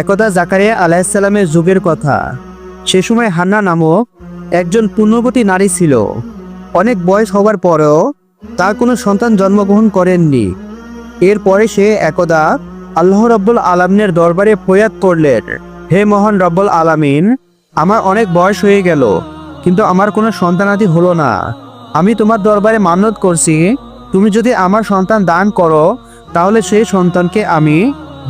একদা জাকারিয়া আলাইসাল্লামের যুগের কথা। সে সময় হান্না নামক একজন পূর্ণবতী নারী ছিল। অনেক বয়স হওয়ার পরেও তার কোনো সন্তান জন্মগ্রহণ করেননি। এরপরে সে একদা আল্লাহ রব্বুল আলমিনের দরবারে ফরিয়াদ করলেন, হে মহান রব্বুল আলামিন, আমার অনেক বয়স হয়ে গেল, কিন্তু আমার কোনো সন্তানাদি হলো না। আমি তোমার দরবারে মানত করছি, তুমি যদি আমার সন্তান দান করো, তাহলে সেই সন্তানকে আমি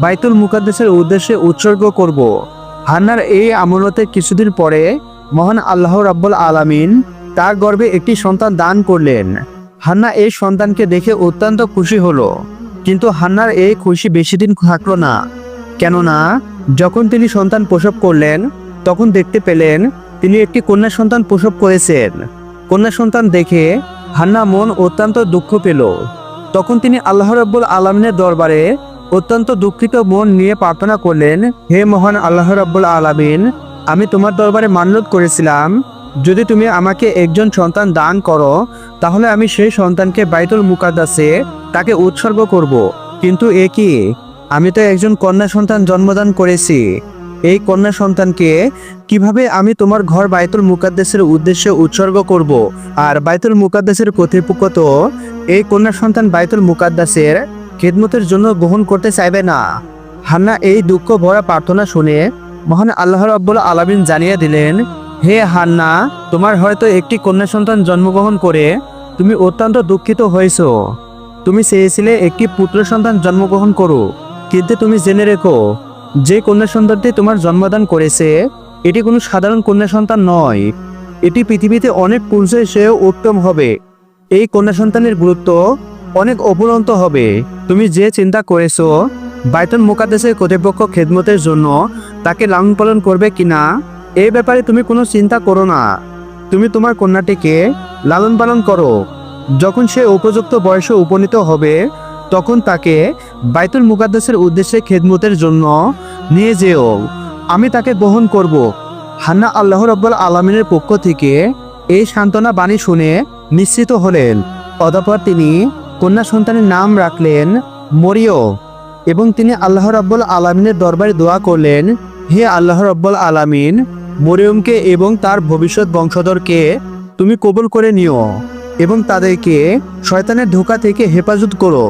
বাইতুল মুকাদ্দেসের উদ্দেশ্যে উৎসর্গ করব। হান্নার এই আমলতের কিছুদিন পরে মহান আল্লাহ রাব্বুল আলামিন তার গর্ভে একটি সন্তান দান করলেন। হান্না এই সন্তানকে দেখে অত্যন্ত খুশি হলো। কিন্তু হান্নার এই খুশি বেশি দিন থাকল না। কেননা, যখন তিনি সন্তান প্রসব করলেন, তখন দেখতে পেলেন তিনি একটি কন্যা সন্তান প্রসব করেছেন। কন্যা সন্তান দেখে হান্না মন অত্যন্ত দুঃখ পেল। তখন তিনি আল্লাহ রাব্বুল আলমিনের দরবারে অত্যন্ত দুঃখিত মন নিয়ে প্রার্থনা করলেন, হে মহান আল্লাহ রাব্বুল আলামিন, আমি তোমার দরবারে মান্যত করেছিলাম। যদি তুমি আমাকে একজন সন্তান দান করো, তাহলে আমি সেই সন্তানকে বাইতুল মুকাদ্দাসে তাকে উৎসর্গ করব। কিন্তু এ কি? আমি তো একজন কন্যা সন্তান জন্মদান করেছি। এই কন্যা সন্তানকে কীভাবে আমি তোমার ঘর বাইতুল মুকাদ্দেসের উদ্দেশ্যে উৎসর্গ করব? আর বাইতুল মুকাদ্দেসের কর্তৃপক্ষ তো এই কন্যা সন্তান বাইতুল মুকাদ্দাসের খেদমতের জন্য গ্রহণ করতে চাইবে না। হান্না এই দুঃখ ভরা প্রার্থনা শুনে মহান আল্লাহ রাব্বুল আলামিন জানিয়ে দিলেন, হে হান্না, তোমার হয়তো একটি কন্যা সন্তান জন্মগ্রহণ করে তুমি অত্যন্ত দুঃখিত হয়েছ। তুমি চেয়েছিলে একটি পুত্র সন্তান জন্মগ্রহণ করো, কিন্তু তুমি জেনে রেখো, যে কন্যা সন্তানটি তোমার জন্মদান করেছে, এটি কোনো সাধারণ কন্যা সন্তান নয়। এটি পৃথিবীতে অনেক পুরুষের সেও উত্তম হবে। এই কন্যা সন্তানের গুরুত্ব অনেক অপুরন্ত হবে। তুমি যে চিন্তা করেছ বাইতন মোকাদ্দেশের কর্তৃপক্ষ খেদমতের জন্য তাকে লালন পালন করবে কিনা এই ব্যাপারে তুমি কোনো চিন্তা করো না। তুমি তোমার কন্যাটিকে লালন পালন করো। যখন সে উপযুক্ত বয়সে উপনীত হবে, তখন তাকে বাইতুল মুকাদ্দাসের উদ্দেশ্যে খেদমতের জন্য নিয়ে যেও। আমি তাকে বহন করব। হান্না আল্লাহ রব্বুল আলমিনের পক্ষ থেকে এই সান্ত্বনা বাণী শুনে নিশ্চিত হলেন। অতঃপর তিনি কন্যা সন্তানের নাম রাখলেন মরিয় এবং তিনি আল্লাহ রাব্বুল আলমিনের দরবারে দোয়া করলেন, হে আল্লাহ রব্বুল আলামিন, মরিয়মকে এবং তার ভবিষ্যৎ বংশধরকে তুমি কবুল করে নিও এবং তাদেরকে শয়তানের ধোকা থেকে হেফাজত করো।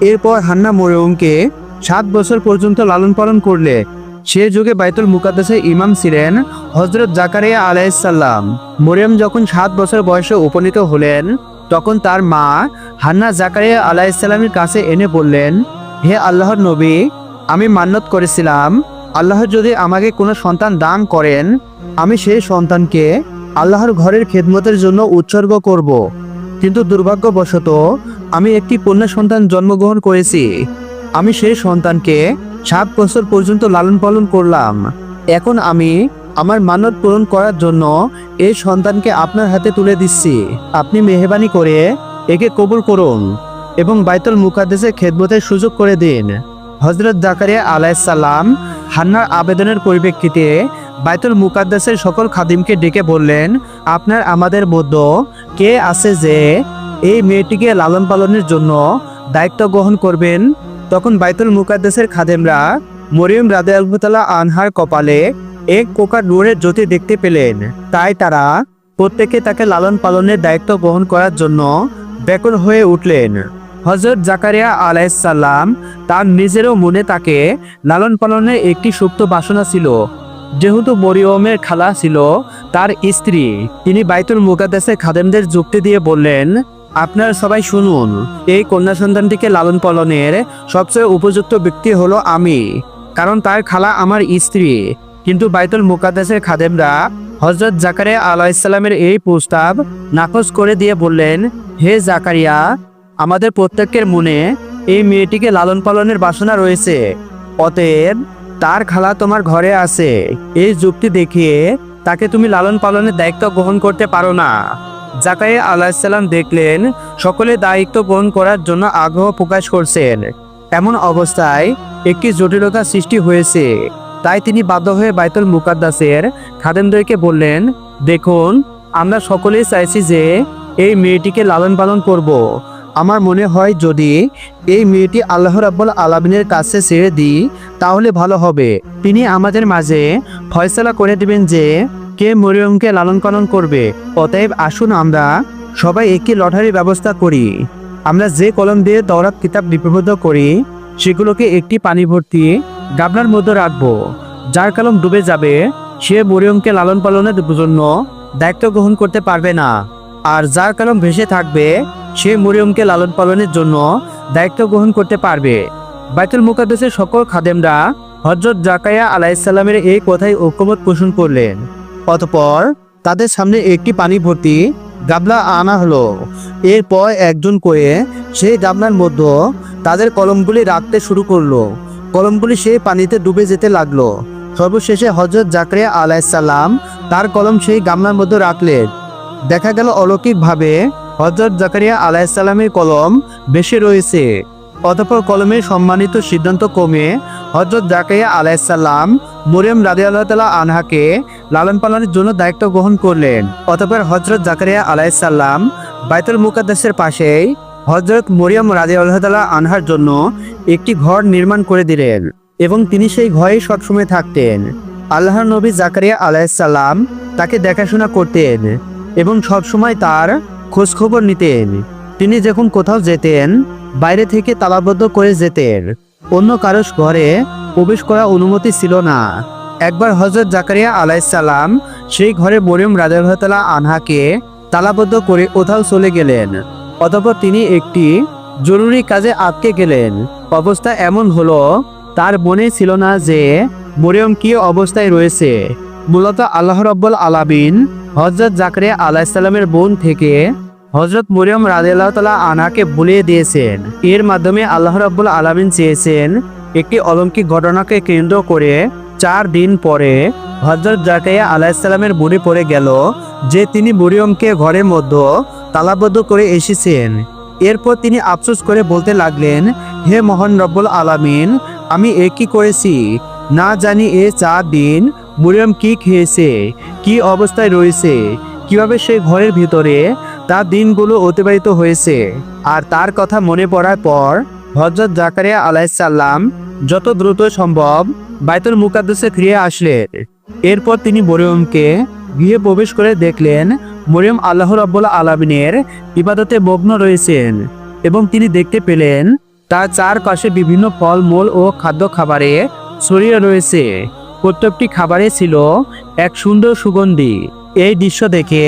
এরপর হান্না মরিয়মকে সাত বছর পর্যন্ত লালন পালন করলে। সে যুগে বাইতুল মুকাদ্দাসের ইমাম ছিলেন হজরত জাকারিয়া আলাইসাল্লাম মরিয়ম যখন সাত বছর বয়সে উপনীত হলেন তখন তার মা হান্না জাকারিয়া আলাইসাল্লামের কাছে এনে বললেন, হে আল্লাহর নবী, আমি মান্যত করেছিলাম। আল্লাহ যদি আমাকে কোনো সন্তান দান করেন, আমি সেই সন্তানকে আল্লাহর ঘরের খেদমতের জন্য উৎসর্গ করব। কিন্তু দুর্ভাগ্যবশত আমি একটি কন্যা সন্তান জন্মগ্রহণ করেছি। আমি সেই সন্তানকে সাত বছর পর্যন্ত লালন পালন করলাম। এখন আমি আমার মানত পূরণ করার জন্য এই সন্তানকে আপনার হাতে তুলে দিচ্ছি। আপনি মেহরবানি করে একে কবুল করুন এবং বাইতুল মুকাদ্দেসে খেদমতের সুযোগ করে দিন। হজরত জাকারিয়া আলাইসাল্লাম হান্নার আবেদনের পরিপ্রেক্ষিতে বাইতুল মুকাদ্দাসের সকল খাদিমকে ডেকে বললেন, আপনার আমাদের মধ্যে কে আছে যে এই মেয়েটিকে লালন পালনের জন্য দায়িত্ব গ্রহণ করবেন? তখন বাইতুল মুকাদ্দাসের খাদেমরা মরিয়ম রাদে আলবুতালা আনহার কপালে এক প্রকার নূরের জ্যোতি দেখতে পেলেন। তাই তারা প্রত্যেকে তাকে লালন পালনের দায়িত্ব গ্রহণ করার জন্য ব্যাকুল হয়ে উঠলেন। হজরত জাকারিয়া আলাইসাল্লাম তার নিজেরও মনে তাকে লালন পালনের একটি সুপ্ত বাসনা ছিল। যেহেতু মরিয়মের খালা ছিল তার স্ত্রী, তিনি বাইতুল মুকাদ্দাসের খাদেমদের যুক্তি দিয়ে বললেন, আপনারা সবাই শুনুন, এই কন্যা সন্তানটিকে লালন পালনের সবচেয়ে উপযুক্ত ব্যক্তি হলো আমি, কারণ তার খালা আমার স্ত্রী। কিন্তু বাইতুল মুকাদ্দাসের খাদেমরা হজরত জাকারিয়া আলাইসাল্লামের এই প্রস্তাব নাকচ করে দিয়ে বললেন, হে জাকারিয়া, আমাদের প্রত্যেকের মনে এই মেয়েটিকে লালন পালনের বাসনা রয়েছে। অতএব তার খালা তোমার ঘরে আছে। এই যুক্তি দেখিয়ে তাকে তুমি লালন পালনের দায়িত্ব গ্রহণ করতে পারো না। জাকারিয়া আলাহিসাল্লাম দেখলেন, সকলে দায়িত্ব গ্রহণ করার জন্য আগ্রহ প্রকাশ করছেন। এমন অবস্থায় একটি জটিলতা সৃষ্টি হয়েছে। তাই তিনি বাধ্য হয়ে বাইতুল মুকাদ্দাসের খাদেমদেরকে বললেন, দেখুন, আমরা সকলেই চাইছি যে এই মেয়েটিকে লালন পালন করব। আমার মনে হয় যদি এই মেয়েটি আল্লাহ রাব্বুল আলামিনের কাছে ছেড়ে দিই, তাহলে ভালো হবে। তিনি আমাদের মাঝে ফয়সালা করে দিবেন যে, কে মরিয়মকে লালন পালন করবে? অতএব আসুন আমরা সবাই একটি লটারির ব্যবস্থা করি। আমরা যে কলম দিয়ে দৌরাত কিতাব লিপিবদ্ধ করি, সেগুলোকে একটি পানি ভর্তি গাবলার মধ্যে রাখব। যার কলম ডুবে যাবে, সে মরিয়মকে লালন পালনের জন্য দায়িত্ব গ্রহণ করতে পারবে না। আর যার কলম ভেসে থাকবে, সে মরিয়মকে লালন পালনের জন্য দায়িত্ব গ্রহণ করতে পারবে। বাইতুল মুকাদ্দেসের সকল খাদেমরা হজরত জাকায়া আলাইসাল্লামের এই কথাই ঐক্যমত পোষণ করলেন। অতপর তাদের সামনে একটি পানি ভর্তি গাবলা আনা হলো। এরপর একজন করে সেই গাবলার মধ্যে তাদের কলমগুলি রাখতে শুরু করল। কলমগুলি সেই পানিতে ডুবে যেতে লাগল। সর্বশেষে হজরত জাকরিয়া আলাইসাল্লাম তার কলম সেই গামলার মধ্যে রাখলেন। দেখা গেল অলৌকিকভাবে হজরত জাকারিয়া আলাইসাল্লামের কলম বেশি রয়েছে। অতঃপর কলমের সম্মানিত সিদ্ধান্ত কমে হজরত জাকারিয়া আলাইসাল্লাম মরিয়ম রাজি আল্লাহ আনহাকে লালন পালনের জন্য দায়িত্ব গ্রহণ করলেন। অতঃপর হজরত জাকারিয়া আলাইসাল্লাম বাইতুল মুকাদ্দাসের পাশেই হজরত মরিয়াম রাজি আল্লাহ তালা আনহার জন্য একটি ঘর নির্মাণ করে দিলেন এবং তিনি সেই ঘরেই সবসময় থাকতেন। আল্লাহর নবী জাকারিয়া আলাইসাল্লাম তাকে দেখাশোনা করতেন এবং সবসময় তার খোঁজখবর নিতেন। তিনি যখন কোথাও যেতেন, বাইরে থেকে তালাবদ্ধ করে যেতেন। অন্য কারও ঘরে প্রবেশ করা অনুমতি ছিল না। একবার হজরত জাকারিয়া আলাইসাল্লাম সেই ঘরে মরিয়ম রাজাল্লাহ আনহাকে তালাবদ্ধ করে কোথাও চলে গেলেন। অতঃপর তিনি একটি জরুরি কাজে আটকে গেলেন। অবস্থা এমন হলো, তার মনে ছিল না যে মরিয়ম কি অবস্থায় রয়েছে। মূলত আল্লাহ রব্বুল আলামিন হজরত জাকরিয়া আলাইসাল্লামের বোন থেকে হজরত মরিয়ম রাজিয়াল্লাহ তালা আনাকে ভুলিয়ে দিয়েছেন। এর মাধ্যমে আল্লাহ রব্বুল আলামিন চেয়েছেন একটি অলৌকিক ঘটনাকে কেন্দ্র করে চার দিন পরে হজরত জাকাইয়া আলাইসাল্লামের মনে পড়ে গেল যে তিনি মরিয়মকে ঘরের মধ্যে তালাবদ্ধ করে এসেছেন। এরপর তিনি আফসোস করে বলতে লাগলেন, হে মহান রব্বুল আলামিন, আমি এ কি করেছি? না জানি এ চার দিন মরিয়ম কি খেয়েছে, কি অবস্থায় রয়েছে, কীভাবে সে ঘরের ভিতরে তার দিনগুলো অতিবাহিত হয়েছে? আর তার কথা মনে পড়ার পর হজরত জাকারিয়া আলাইসাল্লাম যত দ্রুত সম্ভব বাইতুল মুকাদ্দাসে ফিরে আসলেন। এরপর তিনি মরিয়মকে গৃহে প্রবেশ করে দেখলেন মরিয়ম আল্লাহ রাব্বুল আলমিনের ইবাদতে মগ্ন রয়েছেন এবং তিনি দেখতে পেলেন তার চারপাশে বিভিন্ন ফলমূল ও খাদ্য খাবারে ছড়িয়ে রয়েছে। প্রত্যেকটি খাবারে ছিল এক সুন্দর সুগন্ধি। এই দৃশ্য দেখে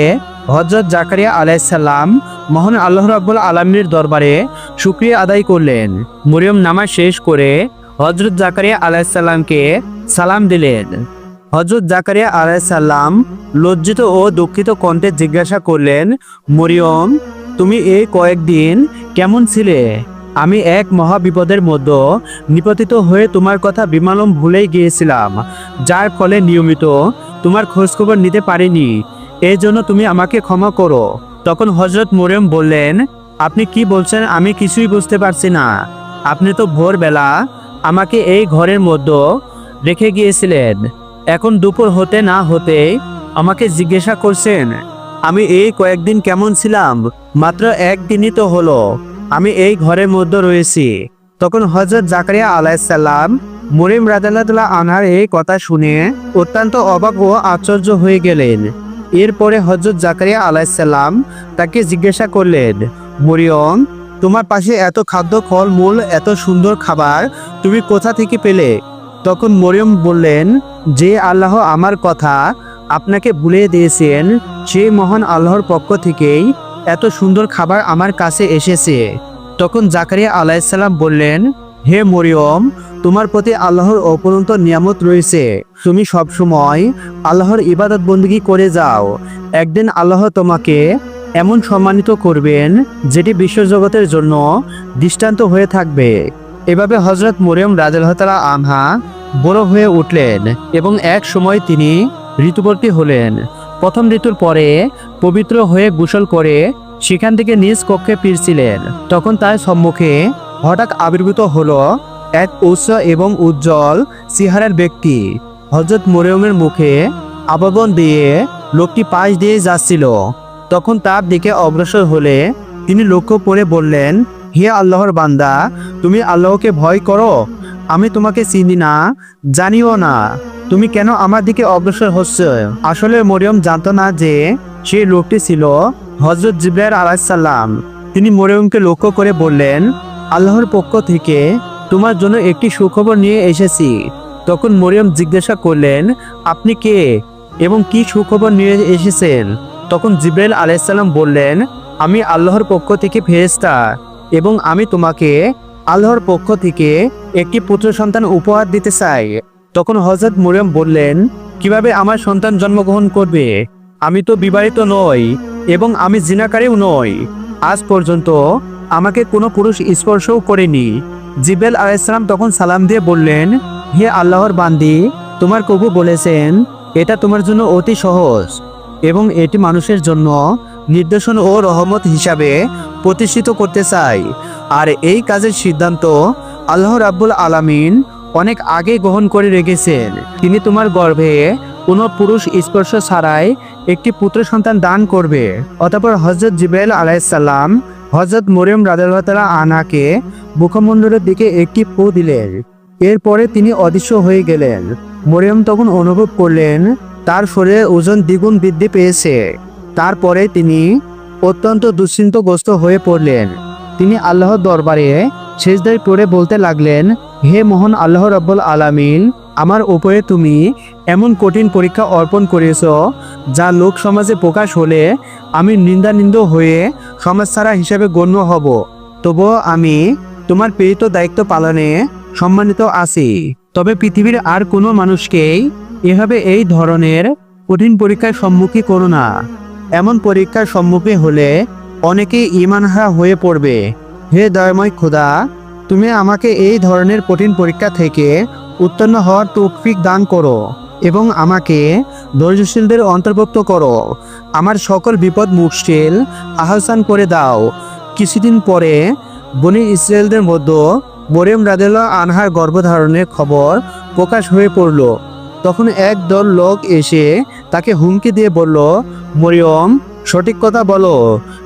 হজরত জাকারিয়া আলাইসাল্লাম মহান আল্লাহ রাব্বুল আলমীর দরবারে শুক্রিয়া আদায় করলেন। মরিয়ম নামাজ শেষ করে হজরত জাকারিয়া আলাইসাল্লামকে সালাম দিলেন। হজরত জাকারিয়া আলাইসাল্লাম লজ্জিত ও দুঃখিত কণ্ঠে জিজ্ঞাসা করলেন, মরিয়ম, তুমি এই কয়েকদিন কেমন ছিলে? আমি এক মহা বিপদের মধ্যে নিপতিত হয়ে তোমার কথা বিমালম ভুলেই গিয়েছিলাম, যার ফলে নিয়মিত তোমার খোঁজখবর নিতে পারিনি। এই জন্য তুমি আমাকে ক্ষমা করো। তখন হজরত মরিয়ম বললেন, আপনি কি বলছেন আমি কিছুই বুঝতে পারছি না। আপনি তো ভোরবেলা আমাকে এই ঘরের মধ্যে রেখে গিয়েছিলেন। এখন দুপুর হতে না হতে আমাকে জিজ্ঞাসা করছেন, আমি এই কয়েকদিন কেমন ছিলাম? মাত্র একদিনই তো হলো। আমি এই ঘরের মধ্যে রয়েছি। তখন হজরত জাকারিয়া আলাইসাল্লাম মরিম রাজাল্লাহ আনহার এই কথা শুনে অত্যন্ত অবাক ও আশ্চর্য হয়ে গেলেন। এরপরে হজরত জাকারিয়া আলাইসাল্লাম তাকে জিজ্ঞাসা করলেন, মরিয়ম, তোমার পাশে এত খাদ্য ফল মূল এত সুন্দর খাবার তুমি কোথা থেকে পেলে? তখন মরিয়ম বললেন, যে আল্লাহ আমার কথা আপনাকে ভুলিয়ে দিয়েছেন, সে মহান আল্লাহর পক্ষ থেকেই এত সুন্দর খাবার আমার কাছে এসেছে। তখন জাকারিয়া আলাইসাল্লাম বললেন, হে মরিয়ম, তোমার প্রতি আল্লাহর অপরন্ত নিয়ামত রয়েছে। তুমি সবসময় আল্লাহর ইবাদত বন্দী করে যাও। একদিন আল্লাহ তোমাকে এমন সম্মানিত করবেন, যেটি বিশ্বজগতের জন্য দৃষ্টান্ত হয়ে থাকবে। এভাবে হজরত মরিয়ম রাজাল্লাহতালা আনহা বড় হয়ে উঠলেন এবং এক সময় তিনি ঋতুবর্তী হলেন। প্রথম ঋতুর পরে পবিত্র হয়ে গোসল করে সেখান থেকে নিজ কক্ষে ফিরছিলেন। তখন তার সম্মুখে হঠাৎ আবির্ভূত হলো এক উৎস এবং উজ্জ্বল সিহারের ব্যক্তি। হজরত মরিয়মের মুখে আবাবন দিয়ে লোকটি পাশ দিয়ে যাচ্ছিল। তখন তার দিকে অগ্রসর হলে তিনি লক্ষ্য করে বললেন হে আল্লাহর বান্দা, তুমি আল্লাহকে ভয় করো। আমি তোমাকে চিনি না, জানিও না। তুমি কেন আমার দিকে অগ্রসর হচ্ছ? আসলে মরিয়ম জানত না যে সেই লোকটি ছিল হজরত জিব্রাইল আলাইসাল্লাম তিনি মরিয়মকে লক্ষ্য করে বললেন, আল্লাহর পক্ষ থেকে তোমার জন্য একটি সুখবর নিয়ে এসেছি। তখন মরিয়ম জিজ্ঞাসা করলেন, আপনি কে এবং কি সুখবর নিয়ে এসেছেন? তখন জিব্রাইল আলাইসাল্লাম বললেন, আমি আল্লাহর পক্ষ থেকে ফেরেস্তা এবং আমি তোমাকে আল্লাহর পক্ষ থেকে একটি পুত্র সন্তান উপহার দিতে চাই। তখন হজরত মরিয়ম বললেন, কীভাবে আমার সন্তান জন্মগ্রহণ করবে? আমি তো বিবাহিত নই এবং আমি জিনাকারীও নই। আজ পর্যন্ত আমাকে কোনো পুরুষ স্পর্শও করেনি। জিবেল আলাইসালাম তখন সালাম দিয়ে বললেন, হে আল্লাহর বান্দি, তোমার কবু বলেছেন, এটা তোমার জন্য অতি সহজ এবং এটি মানুষের জন্য নির্দেশন ও রহমত হিসাবে প্রতিষ্ঠিত করতে চাই। আর এই কাজের সিদ্ধান্ত আল্লাহ রাব্বুল আলামিন অনেক আগে গ্রহণ করে রেখেছেন। তিনি তোমার গর্ভে কোনো পুরুষ স্পর্শ ছাড়াই একটি পুত্র সন্তান দান করবে। অতপর হজরত জিব্রাইল আলাইসাল্লাম হজরত মরিয়ম রাদাল্লাহ আনাকে মুখমণ্ডলের দিকে একটি ফু দিলেন। এরপরে তিনি অদৃশ্য হয়ে গেলেন। মরিয়ম তখন অনুভব করলেন, তার শরীরে ওজন দ্বিগুণ বৃদ্ধি পেয়েছে। তারপরে তিনি অত্যন্ত দুশ্চিন্তগ্রস্ত হয়ে পড়লেন। তিনি আল্লাহর দরবারে শেষদায় পড়ে বলতে লাগলেন, হে মোহন আল্লাহ রব্বুল আলামিন, আমার উপরে তুমি এমন কঠিন পরীক্ষা অর্পণ করেছ, যা লোক সমাজে প্রকাশ হলে আমি নিন্দানিন্দ হয়ে সমাজ ছাড়া হিসেবে গণ্য হব। তবুও আমি তোমার প্রেরিত দায়িত্ব পালনে সম্মানিত আছি। তবে পৃথিবীর আর কোনো মানুষকেই এভাবে এই ধরনের কঠিন পরীক্ষার সম্মুখীন করো না। এমন পরীক্ষার সম্মুখীন হলে অনেকেই ইমানহা হয়ে পড়বে। হে দয়াময় খোদা, তুমি আমাকে এই ধরনের কঠিন পরীক্ষা থেকে উত্তীর্ণ হওয়ার তৌফিক দান করো এবং আমাকে ধৈর্যশীলদের অন্তর্ভুক্ত করো। আমার সকল বিপদ মুশকিল আহসান করে দাও। কিছুদিন পরে বনি ইসরায়েলদের মধ্যে মরিয়ম রাদেলা আনহার গর্ভধারণের খবর প্রকাশ হয়ে পড়ল। তখন এক দল লোক এসে তাকে হুমকি দিয়ে বলল, মরিয়ম, সঠিক কথা বলো।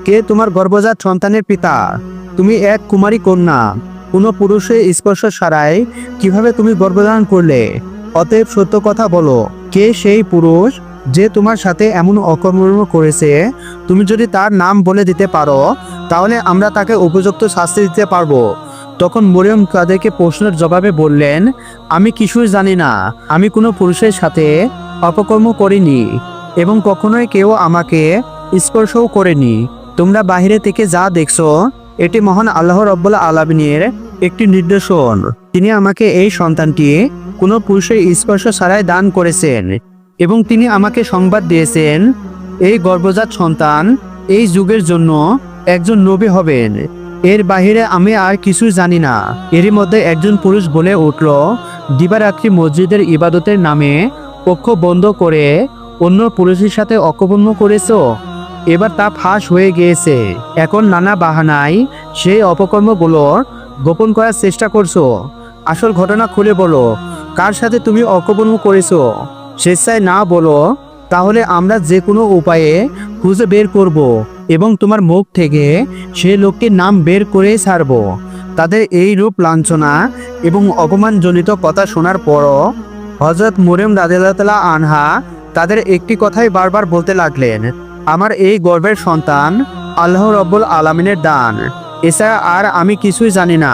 কে তোমার গর্ভজাত সন্তানের পিতা? তুমি এক কুমারী কন্যা। কোনো পুরুষের স্পর্শ ছাড়াই কীভাবে তুমি গর্ভধারণ করলে? অতএব সত্য কথা বলো, কে সেই পুরুষ যে তোমার সাথে এমন অকর্ম করেছে? তুমি যদি তার নাম বলে দিতে পারো, তাহলে আমরা তাকে উপযুক্ত শাস্তি দিতে পারব। তখন মরিয়ম তাদেরকে প্রশ্নের জবাবে বললেন, আমি কিছুই জানি না। আমি কোনো পুরুষের সাথে অপকর্ম করিনি এবং কখনোই কেউ আমাকে স্পর্শও করেনি। তোমরা বাহিরে থেকে যা দেখছ, এটি মহান আল্লাহ রব্বুল আলমিনের একটি নির্দেশন। তিনি আমাকে এই সন্তানটি কোনো পুরুষের স্পর্শ ছাড়াই দান করেছেন এবং তিনি আমাকে সংবাদ দিয়েছেন, এই গর্ভজাত সন্তান এই যুগের জন্য একজন নবী হবেন। এর বাহিরে আমি আর কিছু জানি না। এরই মধ্যে একজন পুরুষ বলে উঠল, দিবারাত্রি মসজিদের ইবাদতের নামে পক্ষ বন্ধ করে অন্য পুরুষের সাথে অকপন্য করেছ। এবার তা ফাঁস হয়ে গিয়েছে। এখন নানা বাহানায় সেই অপকর্মগুলো গোপন করার চেষ্টা করছ। আসল ঘটনা খুলে বলো, কার সাথে তুমি অকপন্য করেছ? স্বেচ্ছায় না বলো, তাহলে আমরা যে কোনো উপায়ে খুঁজে বের করব এবং তোমার মুখ থেকে সে লোকটির নাম বের করেই ছাড়ব। তাদের এই রূপ লাঞ্ছনা এবং অপমানজনিত কথা শোনার পরও হজরত মুরেম রাজিয়াল্লাহ আনহা তাদের একটি কথাই বারবার বলতে লাগলেন, আমার এই গর্বের সন্তান আল্লাহ রব্বুল আলমিনের দান। এছাড়া আর আমি কিছুই জানি না।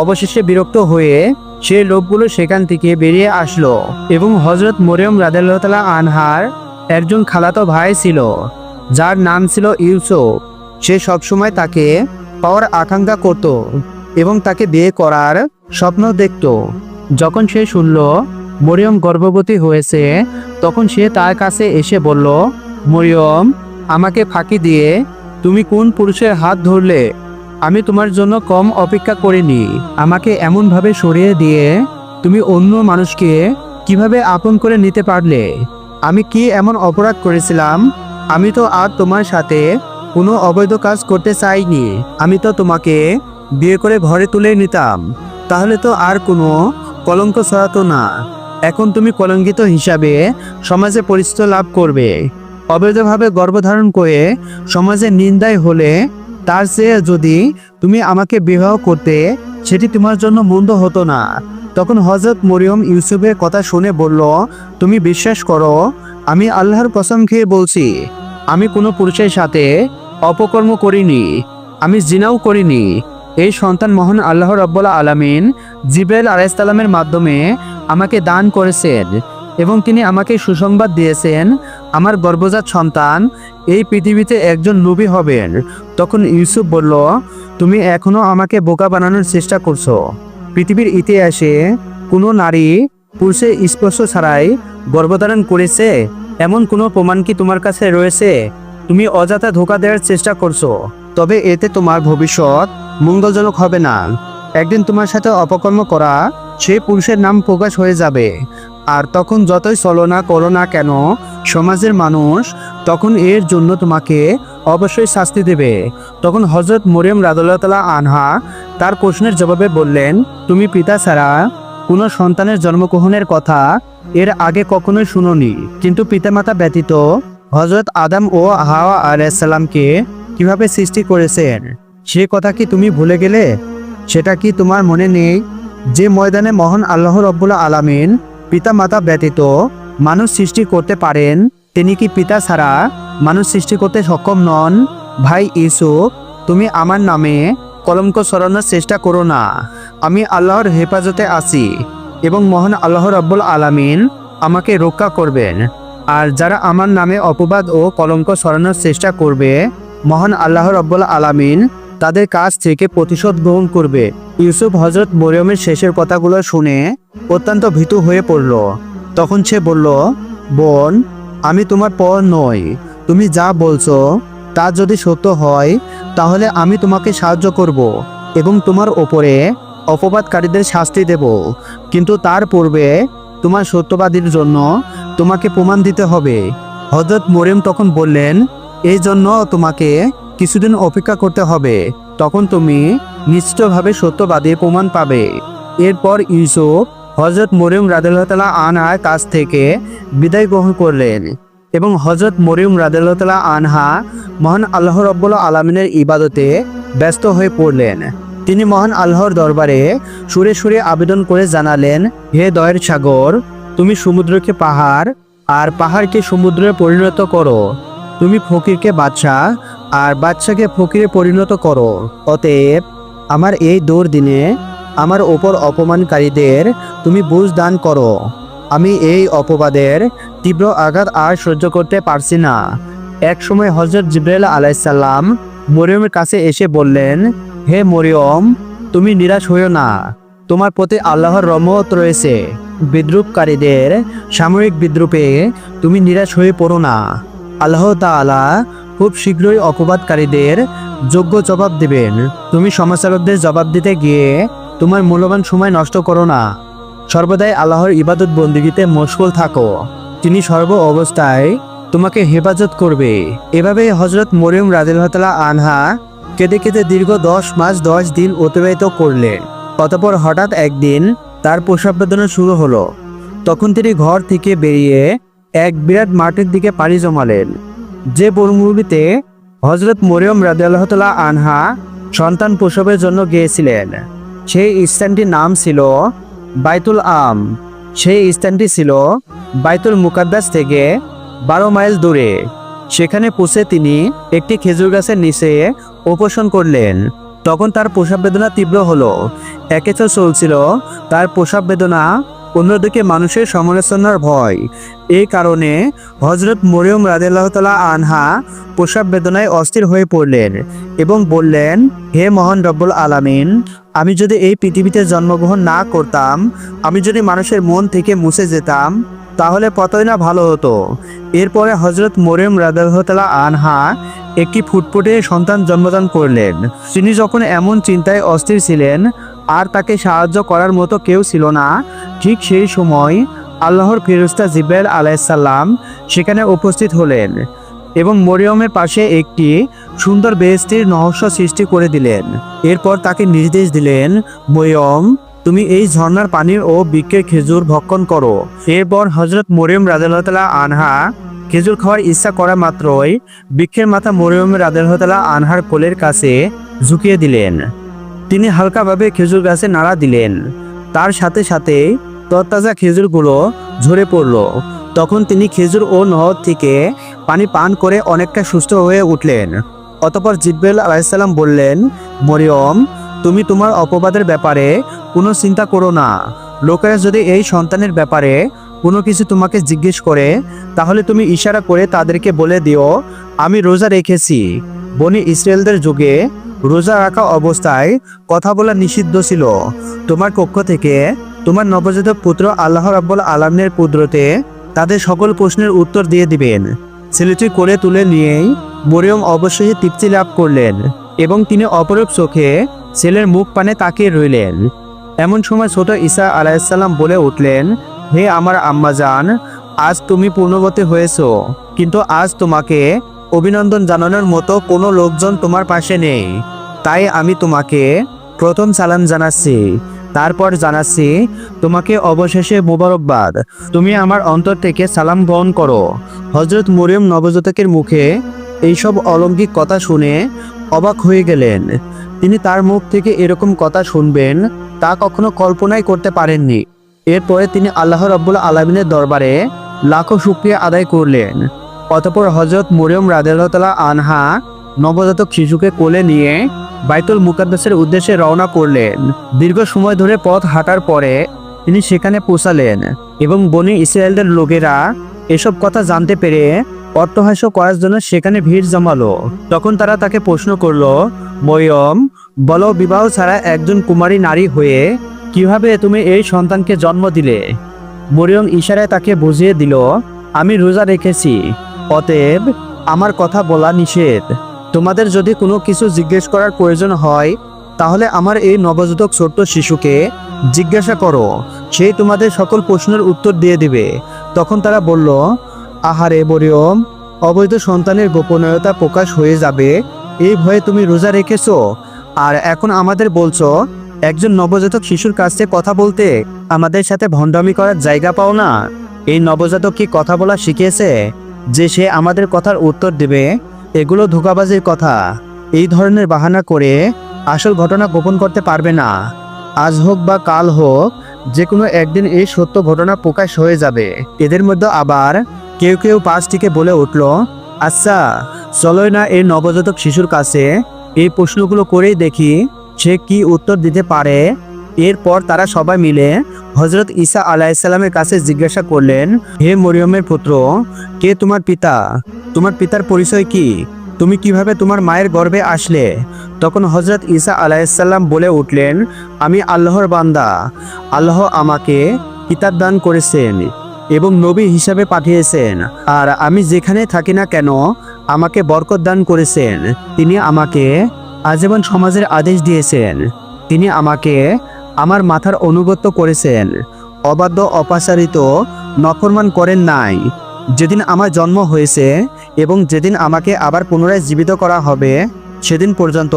অবশেষে বিরক্ত হয়ে সে লোকগুলো সেখান থেকে বেরিয়ে আসলো এবং হজরত মরিয়ম রাদেল্লাহ আনহার একজন খালাতো ভাই ছিল, যার নাম ছিল ইউসুফ। সে সবসময় তাকে পাওয়ার আকাঙ্ক্ষা করত এবং তাকে বিয়ে করার স্বপ্ন দেখত। যখন সে শুনল মরিয়ম গর্ভবতী হয়েছে। তখন সে তার কাছে এসে বলল, মরিয়ম, আমাকে ফাঁকি দিয়ে তুমি কোন পুরুষের হাত ধরলে? আমি তোমার জন্য কম অপেক্ষা করিনি। আমাকে এমনভাবে সরিয়ে দিয়ে তুমি অন্য মানুষকে কীভাবে আপন করে নিতে পারলে? আমি কি এমন অপরাধ করেছিলাম? আমি তো আর তোমার সাথে কোনো অবৈধ কাজ করতে চাইনি। আমি তো তোমাকে বিয়ে করে ঘরে তুলে নিতাম। তাহলে তো আর কোনো কলঙ্ক ছড়াতো না। এখন তুমি কলঙ্কিত হিসাবে সমাজে পরিচিত লাভ করবে। অবৈধভাবে গর্ভধারণ করে সমাজে নিন্দায় হলে তার চেয়ে যদি তুমি আমাকে বিবাহ করতে, সেটি তোমার জন্য মন্দ হতো না। তখন হজরত মরিয়ম ইউসুফের কথা শুনে বলল, তুমি বিশ্বাস করো, আমি আল্লাহর কসম খেয়ে বলছি, আমি কোনো পুরুষের সাথে অপকর্ম করিনি, আমি জিনাও করিনি। এই সন্তান মহান আল্লাহ রব্বুল্লা আলামিন জিব্রাইল আলাইসাল্লামের মাধ্যমে আমাকে দান করেছেন এবং তিনি আমাকে সুসংবাদ দিয়েছেন, আমার গর্ভজাত সন্তান, এই পৃথিবীতে একজন নবী হবেন। তখন ইউসুফ বলল, তুমি এখনও আমাকে বোকা বানানোর চেষ্টা করছ। পৃথিবীর ইতিহাসে কোনো নারী পুরুষের স্পর্শ ছাড়াই গর্ভধারণ করেছে। এমন কোনো প্রমাণ কি তোমার কাছে রয়েছে? তুমি অযথা ধোকা দেওয়ার চেষ্টা করছ। তবে এতে তোমার ভবিষ্যৎ মঙ্গলজনক হবে না। একদিন তোমার সাথে অপকর্ম করা সেই পুরুষের নাম প্রকাশ হয়ে যাবে। আর তখন যতই চলো না, করো না কেন, সমাজের মানুষ তখন এর জন্য তোমাকে অবশ্যই শাস্তি দেবে। তখন হজরত মরিয়ম রাদুল্লাহ আনহা তার প্রশ্নের জবাবে বললেন, তুমি পিতা ছাড়া কোনো সন্তানের জন্মগ্রহণের কথা এর আগে কখনোই শুনোনি। কিন্তু পিতামাতা ব্যতীত হজরত আদম ও হাওয়া আলাইসাল্লামকে কীভাবে সৃষ্টি করেছেন? সে কথা কি তুমি ভুলে গেলে? সেটা কি তোমার মনে নেই? যে ময়দানে মহান আল্লাহ রব্বুল্লা আলামিন পিতা মাতা ব্যতীত মানুষ সৃষ্টি করতে পারেন, তিনি কি পিতা ছাড়া মানুষ সৃষ্টি করতে সক্ষম নন? ভাই ইউসুফ তুমি আমার নামে কলঙ্ক সরানোর চেষ্টা করো না। আমি আল্লাহর হেফাজতে আছি এবং মহান আল্লাহ রব্বুল আলামিন আমাকে রক্ষা করবেন। আর যারা আমার নামে অপবাদ ও কলঙ্ক সরানোর চেষ্টা করবে, মহান আল্লাহ রব্বুল আলামিন তাদের কাছ থেকে প্রতিশোধ গ্রহণ করবে। ইউসুফ হজরত মরিয়মের শেষের কথাগুলো শুনে অত্যন্ত ভীতু হয়ে পড়ল। তখন সে বলল, বোন, আমি তোমার পর নই। তুমি যা বলছো, তা যদি সত্য হয়, তাহলে আমি তোমাকে সাহায্য করব এবং তোমার ওপরে অপবাদকারীদের শাস্তি দেব। কিন্তু তার পূর্বে তোমার সত্যবাদীর জন্য তোমাকে প্রমাণ দিতে হবে। হজরত মরিয়ম তখন বললেন, এই জন্য তোমাকে কিছুদিন অপেক্ষা করতে হবে। তখন তুমি নিশ্চিতভাবে সত্যবাদী প্রমাণ পাবে। এরপর ইউসুফ হজরত মরিয়ম রাদেল্লাহ আনহার কাছ থেকে বিদায় গ্রহণ করলেন এবং হজরত মরিয়ম রাদেল্লাহ আনহা মহান আল্লাহ রব্বুল আলমিনের ইবাদতে ব্যস্ত হয়ে পড়লেন। তিনি মহান আল্লাহর দরবারে সুরে সুরে আবেদন করে জানালেন, হে দয়ের সাগর, তুমি সমুদ্রকে পাহাড় আর পাহাড়কে সমুদ্রে পরিণত করো। তুমি ফকিরকে বাদশাহ আর বাদশাকে ফকিরে পরিণত করো। অতএব আমার এই দৌড় দিনে আমার ওপর অপমানকারীদের তুমি বুঝ দান করো। আমি এই অপবাদের তীব্র আঘাত আর সহ্য করতে পারছি না। এক সময় হজরত জিব্রাইল আলাইসাল্লাম মরিয়মের কাছে এসে বললেন, হে মরিয়ম, তুমি নিরাশ হইও না। তোমার প্রতি আল্লাহর রহমত রয়েছে। বিদ্রুপকারীদের সাময়িক বিদ্রুপে তুমি নিরাশ হয়ে পড়ো না। আল্লাহ তাআলা খুব শীঘ্রই অপবাদকারীদের যোগ্য জবাব দেবেন। তুমি সমাজচারকদের জবাব দিতে গিয়ে তোমার মূল্যবান সময় নষ্ট করো না। সর্বদাই আল্লাহর ইবাদত বন্দিগিতে মশগুল থাকো। তিনি সর্ব অবস্থায় তোমাকে হেফাজত করবে। এভাবে হজরত মরিয়ম রাদিল্লাহ আনহা কেঁদে কেঁদে দীর্ঘ দশ মাস দশ দিন অতিবাহিত করলেন। অতপর হঠাৎ একদিন তার প্রসব বেদনা শুরু হলো। তখন তিনি ঘর থেকে বেরিয়ে এক বিরাট মাঠের দিকে পাড়ি জমালেন। যে বনভূমিতে হজরত মরিয়ম রাদিয়াল্লাহতাল্লাহ আনহা সন্তান প্রসবের জন্য গিয়েছিলেন, সেই স্থানটির নাম ছিল বাইতুল আম। সেই স্থানটি ছিল বাইতুল মুকাদ্দাস থেকে বারো মাইল দূরে। সেখানে পৌঁছে তিনি একটি খেজুর গাছের নিচে উপোষণ করলেন। তখন তার প্রসাব বেদনা তীব্র হলো। একে চলছিল, তার প্রসাব বেদনা অন্যদিকে মানুষের সমালোচনার ভয়। এই কারণে হজরত মরিয়ম রাদিল্লাহ তালা আনহা প্রসাব বেদনায় অস্থির হয়ে পড়লেন এবং বললেন, হে মহান রব্বুল আলামিন, আমি যদি এই পৃথিবীতে জন্মগ্রহণ না করতাম, আমি যদি মানুষের মন থেকে মুছে যেতাম, তাহলে কতই না ভালো হতো। এরপরে হজরত মরিয়ম রাদাল্লাহ আনহা একটি ফুটফুটে সন্তান জন্মদান করলেন। তিনি যখন এমন চিন্তায় অস্থির ছিলেন আর তাকে সাহায্য করার মতো কেউ ছিল না। ঠিক সেই সময় আল্লাহর ফেরস্তা জিব্রাইল আলাইসাল্লাম সেখানে উপস্থিত হলেন এবং মরিয়মের পাশে একটি সুন্দর বেহেস্তির নহস্য সৃষ্টি করে দিলেন। এরপর তাকে নির্দেশ দিলেন, মরিয়ম, তুমি এই ঝর্ণার পানির ও বৃক্ষের খেজুর ভক্ষণ করো। এরপর হজরত মরিয়ম রাজাল্লাহ আনহা খেজুর খাওয়ার ইচ্ছা করা মাত্রই বৃক্ষের মাথা মরিয়মের আদেলহতালা আনহার কোলের কাছে ঝুঁকিয়ে দিলেন। তিনি হালকাভাবে খেজুর গাছে নাড়া দিলেন। তার সাথে সাথে তরতাজা খেজুরগুলো ঝরে পড়ল। তখন তিনি খেজুর ও নহর থেকে পানি পান করে অনেকটা সুস্থ হয়ে উঠলেন। অতপর জিব্রাইল আলাইসাল্লাম বললেন, মরিয়ম, তুমি তোমার অপবাদের ব্যাপারে কোনো চিন্তা করো না। লোকেরা যদি এই সন্তানের ব্যাপারে কোনো কিছু তোমাকে জিজ্ঞেস করে, তাহলে তুমি ইশারা করে তাদেরকে বলে দিও, আমি রোজা রেখেছি। বনি ইসরায়েলদের যুগে রোজা রাখা অবস্থায় কথা বলা নিষিদ্ধ ছিল। তোমার কক্ষ থেকে তোমার নবজাতক পুত্র আল্লাহ রাব্বুল আলামিনের কুদরতে তাদের সকল প্রশ্নের উত্তর দিয়ে দিবেন। ছেলেটি করে তুলে নিয়েই মরিয়ম অবশ্যই তৃপ্তি লাভ করলেন এবং তিনি অপরূপ চোখে ছেলের মুখ পানে তাকিয়ে রইলেন। এমন সময় ছোট ঈসা আলাইসাল্লাম বলে উঠলেন, হে আমার আম্মাজান আজ তুমি পূর্ণবতী হয়েছো, কিন্তু আজ তোমাকে অভিনন্দন জানানোর মতো কোনো লোকজন তোমার পাশে নেই। তাই আমি তোমাকে প্রথম সালাম জানাচ্ছি। তারপর জানাচ্ছি, তোমাকে অবশেষে মোবারকবাদ। তুমি আমার অন্তর থেকে সালাম গ্রহণ করো। হজরত মরিয়ম নবজাতকের মুখে এইসব অলৌকিক কথা শুনে অবাক হয়ে গেলেন। তিনি তার মুখ থেকে এরকম কথা শুনবেন তা কখনো কল্পনাই করতে পারেননি। এরপরে তিনি আল্লাহ রব্বুল আলমিনের দরবারে লাখো শুক্রিয়া আদায় করলেন। অতপর হজরত মরিয়ম রাদেলতলা আনহা নবজাতক শিশুকে কোলে নিয়ে বাইতুল মুকাদ্দাসের উদ্দেশ্যে রওনা করলেন। দীর্ঘ সময় ধরে পথ হাঁটার পরে তিনি সেখানে পৌঁছালেন এবং বনি ইসরায়েলদের লোকেরা এসব কথা জানতে পেরে অট্টহাস্য করার জন্য সেখানে ভিড় জমালো। তখন তারা তাকে প্রশ্ন করল ময়ম বলো বিবাহ ছাড়া একজন কুমারী নারী হয়ে কীভাবে তুমি এই সন্তানকে জন্ম দিলে? মরিয়ম ইশারায় তাকে বুঝিয়ে দিল, আমি রোজা রেখেছি। অতএব আমার কথা বলা নিষেধ। তোমাদের যদি কোনো কিছু জিজ্ঞেস করার প্রয়োজন হয়, তাহলে আমার এই নবজাতক ছোট্ট শিশুকে জিজ্ঞাসা করো। সে তোমাদের সকল প্রশ্নের উত্তর দিয়ে দিবে। তখন তারা বলল, আহারে মরিয়ম অবৈধ সন্তানের গোপনীয়তা প্রকাশ হয়ে যাবে। এই ভয়ে তুমি রোজা রেখেছ। আর এখন আমাদের বলছো, একজন নবজাতক শিশুর কাছে কথা বলতে আমাদের সাথে ভণ্ডামি করার জায়গা পাও না। এই নবজাতক কি কথা বলা শিখিয়েছে? যে সে আমাদের কথার উত্তর দেবে, এগুলো ধোকাবাজির কথা। এই ধরনের বাহানা করে আসল ঘটনা গোপন করতে পারবে না। আজ হোক বা কাল হোক যে কোনো একদিন এই সত্য ঘটনা প্রকাশ হয়ে যাবে। এদের মধ্যে আবার কেউ কেউ পাঁচটিকে বলে উঠল আচ্ছা চলোই না এই নবজাতক শিশুর কাছে এই প্রশ্নগুলো করেই দেখি, সে কি উত্তর দিতে পারে? এরপর তারা সবাই মিলে হজরত ঈসা আলাইসাল্লামের কাছে জিজ্ঞাসা করলেন, হে মরিয়মের পুত্র, কে তোমার পিতা? তোমার পিতার পরিচয় কি? তুমি কীভাবে তোমার মায়ের গর্ভে আসলে? তখন হজরত ঈসা আলাইসাল্লাম বলে উঠলেন, আমি আল্লাহর বান্দা। আল্লাহ আমাকে কিতাব দান করেছেন এবং নবী হিসাবে পাঠিয়েছেন। আর আমি যেখানে থাকি না কেন, আমাকে বরকত দান করেছেন। তিনি আমাকে আজীবন সমাজের আদেশ দিয়েছেন। তিনি আমাকে আমার মাথার অনুগত্য করেছেন। অবাধ্য, অপাচারিত, নফরমান করেন নাই। যেদিন আমার জন্ম হয়েছে এবং যেদিন আমাকে আবার পুনরায় জীবিত করা হবে, সেদিন পর্যন্ত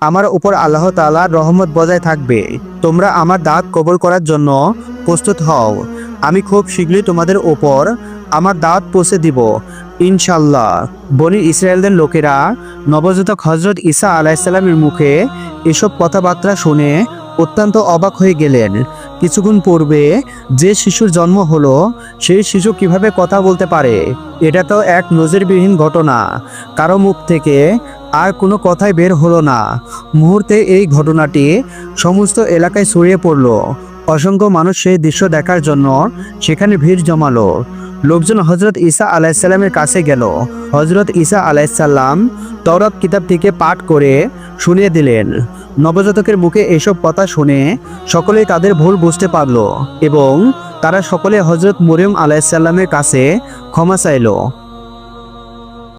আমার উপর আল্লাহ তাআলার রহমত বজায় থাকবে। তোমরা আমার দাঁত কবর করার জন্য প্রস্তুত হও। আমি খুব শীঘ্রই তোমাদের ওপর আমার দাঁত পৌঁছে দিব। ইনশাল্লাহ বনি ইসরায়েলদের লোকেরা নবজাতক হজরত ঈসা আলাইসাল্লামের মুখে এসব কথাবার্তা শুনে অত্যন্ত অবাক হয়ে গেলেন। কিছুক্ষণ পূর্বে যে শিশুর জন্ম হলো, সেই শিশু কীভাবে কথা বলতে পারে? এটা তো এক নজিরবিহীন ঘটনা। কারও মুখ থেকে আর কোনো কথাই বের হলো না। মুহূর্তে এই ঘটনাটি সমস্ত এলাকায় ছড়িয়ে পড়ল। অসংখ্য মানুষ সেই দৃশ্য দেখার জন্য সেখানে ভিড় জমালো। লোকজন হজরত ঈসা আলাইসাল্লামের কাছে গেল। হজরত ঈসা আলাইসাল্লাম তরত কিতাব থেকে পাঠ করে শুনিয়ে দিলেন। নবজাতকের মুখে এসব কথা শুনে সকলে তাদের ভুল বুঝতে পারল এবং তারা সকলে হজরত মরিয়ম আলাইসাল্লামের কাছে ক্ষমা চাইল।